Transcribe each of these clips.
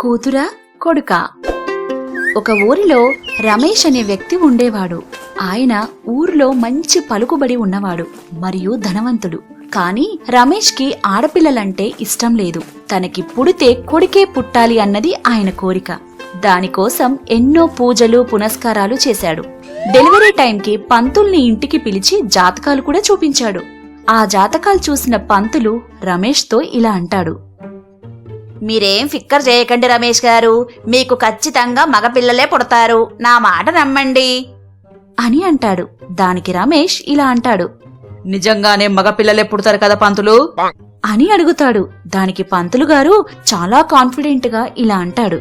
కూతురా కొడుకా. ఒక ఊరిలో రమేష్ అనే వ్యక్తి ఉండేవాడు. ఆయన ఊరిలో మంచి పలుకుబడి ఉన్నవాడు మరియు ధనవంతుడు. కాని రమేష్కి ఆడపిల్లలంటే ఇష్టం లేదు. తనకి పుడితే కొడుకే పుట్టాలి అన్నది ఆయన కోరిక. దానికోసం ఎన్నో పూజలు పునస్కారాలు చేశాడు. డెలివరీ టైంకి పంతుల్ని ఇంటికి పిలిచి జాతకాలు కూడా చూపించాడు. ఆ జాతకాలు చూసిన పంతులు రమేష్తో ఇలా అంటాడు. మీరేం ఫిక్కర్ చేయకండి రమేష్ గారు. మీకు ఖచ్చితంగా మగపిల్లలే పుడతారు. నా మాట నమ్మండి. అని అంటాడు. దానికి రమేష్ ఇలా అంటాడు. నిజంగానే మగపిల్లలే పుడతారు కదా పంతులు? అని అడుగుతాడు. దానికి పంతులు గారు చాలా కాన్ఫిడెంట్గా ఇలా అంటాడు.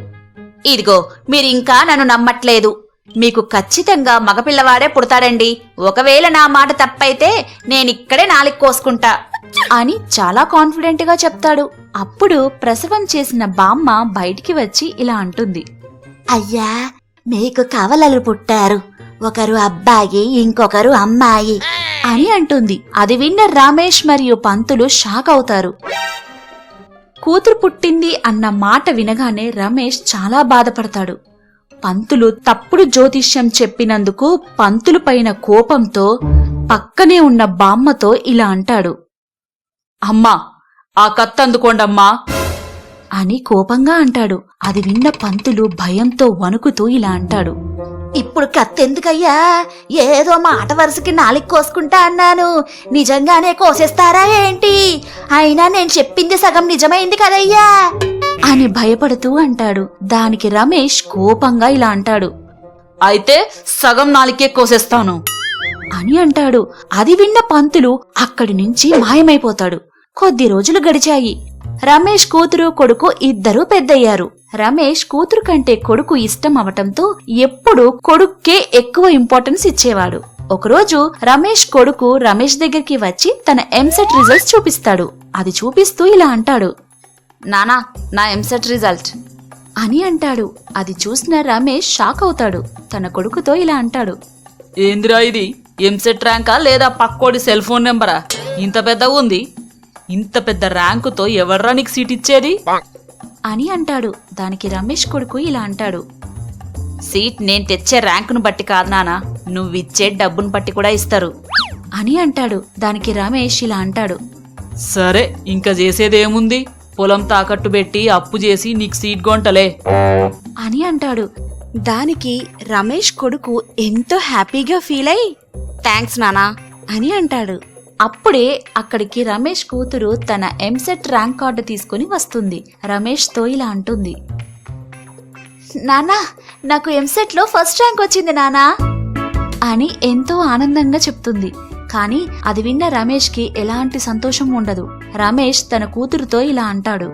ఇదిగో మీరింకా నన్ను నమ్మట్లేదు. మీకు ఖచ్చితంగా మగపిల్లవాడే పుడతాడండి. ఒకవేళ నా మాట తప్పైతే నేనిక్కడే నాలిక్ కోసుకుంటా. అని చాలా కాన్ఫిడెంట్గా చెప్తాడు. అప్పుడు ప్రసవం చేసిన బామ్మ బయటికి వచ్చి ఇలా అంటుంది. అయ్యా మీకు కవలలు పుట్టారు. ఒకరు అబ్బాయి ఇంకొకరు అమ్మాయి. అని అంటుంది. అది విన్న రమేష్ మరియు పంతులు షాక్ అవుతారు. కూతురు పుట్టింది అన్న మాట వినగానే రమేష్ చాలా బాధపడతాడు. పంతులు తప్పుడు జ్యోతిష్యం చెప్పినందుకు పంతులు పైన కోపంతో పక్కనే ఉన్న బామ్మతో ఇలా అంటాడు. అమ్మా ఆ కత్తి అందుకోండమ్మా అని కోపంగా అంటాడు. అది విన్న పంతులు భయంతో వణుకుతూ ఇలా అంటాడు. ఇప్పుడు కత్తెందుకయ్యా? ఏదో మాట వరుసకి నాలిక్ కోసుకుంటా అన్నాను. నిజంగానే కోసేస్తారా ఏంటి? అయినా నేను చెప్పింది సగం నిజమైంది కదయ్యా? అని భయపడుతూ అంటాడు. దానికి రమేష్ కోపంగా ఇలా అంటాడు. అయితే సగం నాలికే కోసేస్తాను. అని అంటాడు. అది విన్న పంతులు అక్కడి నుంచి మాయమైపోతాడు. కొద్ది రోజులు గడిచాయి. రమేష్ కూతురు కొడుకు ఇద్దరూ పెద్దయ్యారు. రమేష్ కూతురు కంటే కొడుకు ఇష్టం అవటంతో ఎప్పుడూ కొడుక్కే ఎక్కువ ఇంపార్టెన్స్ ఇచ్చేవాడు. ఒకరోజు రమేష్ కొడుకు రమేష్ దగ్గరికి వచ్చి తన ఎంసెట్ రిజల్ట్స్ చూపిస్తాడు. అది చూపిస్తూ ఇలా అంటాడు. నానా నా ఎంసెట్ రిజల్ట్ అని అంటాడు. అది చూసిన రమేష్ షాక్ అవుతాడు. తన కొడుకుతో ఇలా అంటాడు. ఏందిరా ఇది? ఎంసెట్ ర్యాంకా లేదా పక్కోడి సెల్ ఫోన్ నెంబరా? ఇంత పెద్దగా ఉంది. ఇంత పెద్ద ర్యాంకుతో ఎవర్రా నీకు సీట్ ఇచ్చేది? అని అంటాడు. దానికి రమేష్ కొడుకు ఇలా అంటాడు. సీట్ నేను తెచ్చే ర్యాంకును బట్టి కాదు నానా నువ్విచ్చే డబ్బును బట్టి కూడా ఇస్తారు. అని అంటాడు. దానికి రమేష్ ఇలా అంటాడు. సరే ఇంకా చేసేదేముంది? పొలం తాకట్టు పెట్టి అప్పు చేసి నీకు సీట్ గొంటలే. అని అంటాడు. దానికి రమేష్ కొడుకు ఎంతో హ్యాపీగా ఫీల్ అయి థ్యాంక్స్ నానా అని అంటాడు. అప్పుడే అక్కడికి రమేష్ కూతురు తన ఎంసెట్ ర్యాంక్ కార్డు తీసుకుని వస్తుంది. రమేష్తో ఇలా అంటుంది. నానా నాకు ఎంసెట్లో ఫస్ట్ ర్యాంక్ వచ్చింది నానా అని ఎంతో ఆనందంగా చెప్తుంది. కానీ అది విన్న రమేష్కి ఎలాంటి సంతోషం ఉండదు. రమేష్ తన కూతురుతో ఇలా అంటాడు.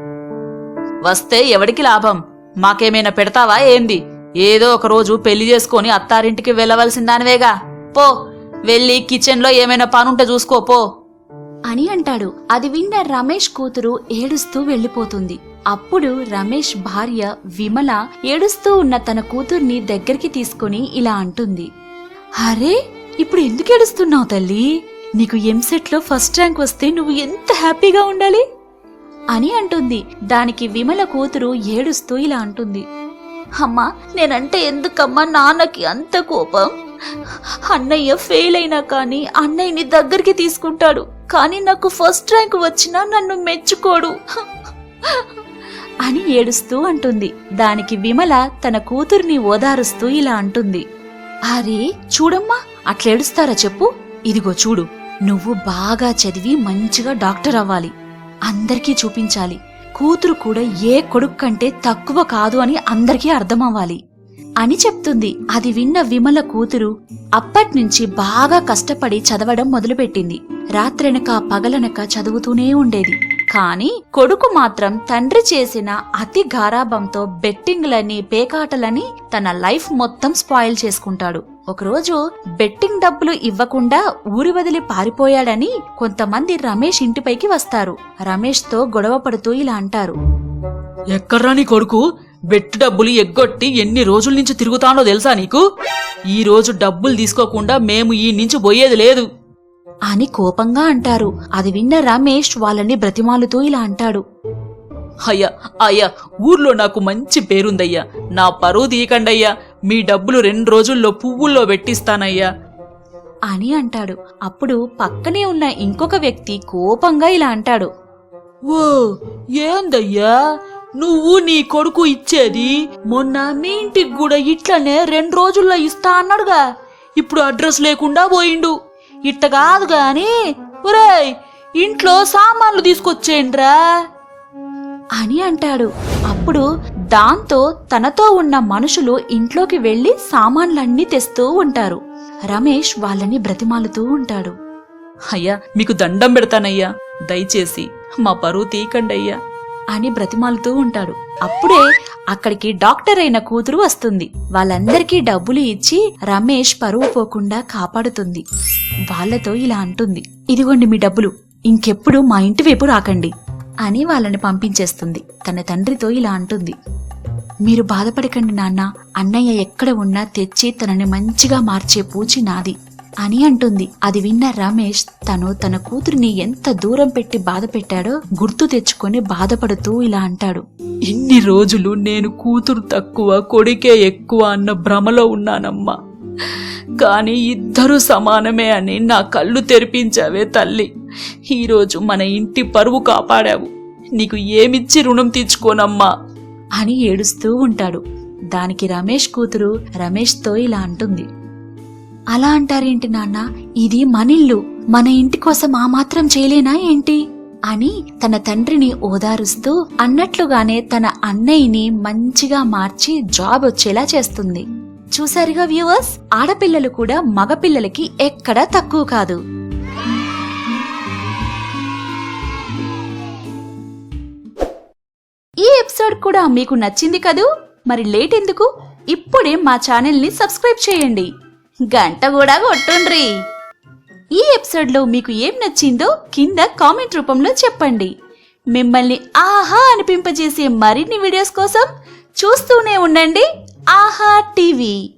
వస్తే ఎవడికి లాభం? మాకేమైనా పెడతావా ఏంది? ఏదో ఒక రోజు పెళ్ళి చేసుకొని అత్తారింటికి వెళ్ళవలసిందానివేగా. పో వెళ్ళి కిచెన్లో ఏమైనా పనుంటే చూసుకోపో అని అంటాడు. అది విన్న రమేష్ కూతురు ఏడుస్తూ వెళ్ళిపోతుంది. అప్పుడు రమేష్ భార్య విమల ఏడుస్తూ ఉన్న తన కూతుర్ని దగ్గరికి తీసుకుని ఇలా అంటుంది. అరే ఇప్పుడు ఎందుకు ఏడుస్తున్నావు తల్లి? నీకు ఎంసెట్లో ఫస్ట్ ర్యాంక్ వస్తే నువ్వు ఎంత హ్యాపీగా ఉండాలి? అని అంటుంది. దానికి విమల కూతురు ఏడుస్తూ ఇలా అంటుంది. అమ్మా నేనంటే ఎందుకమ్మా నాన్నకి అంత కోపం? అన్నయ్య ఫెయిల్ అయినా కానీ అన్నయ్యని దగ్గరికి తీసుకుంటాడు. కానీ నాకు ఫస్ట్ ర్యాంక్ వచ్చినా నన్ను మెచ్చుకోడు. అని ఏడుస్తూ అంటుంది. దానికి విమల తన కూతుర్ని ఓదారుస్తూ ఇలా అంటుంది. అరే చూడమ్మా అట్లేడుస్తారా చెప్పు? ఇదిగో చూడు నువ్వు బాగా చదివి మంచిగా డాక్టర్ అవ్వాలి. అందరికీ చూపించాలి. కూతురు కూడా ఏ కొడుకు కంటే తక్కువ కాదు అని అందరికీ అర్థమవ్వాలి. అని చెప్తుంది. అది విన్న విమల కూతురు అప్పట్నుంచి బాగా కష్టపడి చదవడం మొదలుపెట్టింది. రాత్రనక పగలనక చదువుతూనే ఉండేది. కాని కొడుకు మాత్రం తండ్రి చేసిన అతి గారాభంతో బెట్టింగ్లని పేకాటలని తన లైఫ్ మొత్తం స్పాయిల్ చేసుకుంటాడు. ఒకరోజు బెట్టింగ్ డబ్బులు ఇవ్వకుండా ఊరి వదిలి పారిపోయాడని కొంతమంది రమేష్ ఇంటిపైకి వస్తారు. రమేష్తో గొడవ పడుతూ ఇలా అంటారు. ఎక్కడ్రా నీ కొడుకు? బెట్టు డబ్బులు ఎగ్గొట్టి ఎన్ని రోజుల నుంచి తిరుగుతానో తెలుసా నీకు? ఈ రోజు డబ్బులు తీసుకోకుండా మేము ఈ నుంచి పోయేది లేదు. అని కోపంగా అంటారు. అది విన్న రమేష్ వాళ్ళని బ్రతిమాలుతూ ఇలా అంటాడు. అయ్యా అయ్యా ఊర్లో నాకు మంచి పేరుందయ్యా. నా పరువు తీయకండయ్యా. మీ డబ్బులు రెండు రోజుల్లో పువ్వుల్లో పెట్టిస్తానయ్యా అని అంటాడు. అప్పుడు పక్కనే ఉన్న ఇంకొక వ్యక్తి కోపంగా ఇలా అంటాడు. ఓ ఏందయ్యా? నువ్వు నీ కొడుకు ఇచ్చేది మొన్న మీ ఇంటికి కూడా ఇట్లనే రెండు రోజుల్లో ఇస్తా అన్నాడుగా. ఇప్పుడు అడ్రస్ లేకుండా పోయిండు. ఇట్ట కాదు గాని ఒరేయ్ ఇంట్లో సామాన్లు తీసుకొచ్చేయండ్రా. అని అంటాడు. అప్పుడు దాంతో తనతో ఉన్న మనుషులు ఇంట్లోకి వెళ్ళి సామాన్లన్నీ తెస్తూ ఉంటారు. రమేష్ వాళ్ళని బ్రతిమాలుతూ ఉంటాడు. అయ్యా మీకు దండం పెడతానయ్యా. దయచేసి మా పరువు తీయకండి అయ్యా అని బ్రతిమాలుతూ ఉంటాడు. అప్పుడే అక్కడికి డాక్టర్ అయిన కూతురు వస్తుంది. వాళ్ళందరికీ డబ్బులు ఇచ్చి రమేష్ పరువు పోకుండా కాపాడుతుంది. వాళ్ళతో ఇలా అంటుంది. ఇదిగోండి మీ డబ్బులు. ఇంకెప్పుడు మా ఇంటి వైపు రాకండి అని వాళ్ళని పంపించేస్తుంది. తన తండ్రితో ఇలా అంటుంది. మీరు బాధపడకండి నాన్న. అన్నయ్య ఎక్కడ ఉన్నా తెచ్చి తనని మంచిగా మార్చే పూచి నాది. అని అంటుంది. అది విన్న రమేష్ తను తన కూతురిని ఎంత దూరం పెట్టి బాధ పెట్టాడో గుర్తు తెచ్చుకొని బాధపడుతూ ఇలా అంటాడు. ఇన్ని రోజులు నేను కూతురు తక్కువ కొడుకే ఎక్కువ అన్న భ్రమలో ఉన్నానమ్మా. కాని ఇద్దరు సమానమే అని నా కళ్ళు తెరిపించావే తల్లి. ఈరోజు మన ఇంటి పరువు కాపాడావు. నీకు ఏమిచ్చి రుణం తీర్చుకోనమ్మా? అని ఏడుస్తూ ఉంటాడు. దానికి రమేష్ కూతురు రమేష్తో ఇలా అంటుంది. అలా అంటారేంటి నాన్న? ఇది మనిల్లు. మన ఇంటి కోసం ఆ మాత్రం చేయలేనా ఏంటి? అని తన తండ్రిని ఓదారుస్తూ అన్నట్లుగానే తన అన్నయ్యని మంచిగా మార్చి జాబ్ వచ్చేలా చేస్తుంది. చూసారుగా వ్యూవర్స్? ఆడపిల్లలు కూడా మగపిల్లలకి ఎక్కడా తక్కువ కాదు. ఈ ఎపిసోడ్ కూడా మీకు నచ్చింది కదూ? మరి లేట్ ఎందుకు? ఇప్పుడే మా ఛానల్ని సబ్స్క్రైబ్ చేయండి. గంట కూడా కొట్టుండ్రి. ఈ ఎపిసోడ్లో మీకు ఏం నచ్చిందో కింద కామెంట్ రూపంలో చెప్పండి. మిమ్మల్ని ఆహా అనిపింపజేసే మరిన్ని వీడియోస్ కోసం చూస్తూనే ఉండండి ఆహా టీవీ.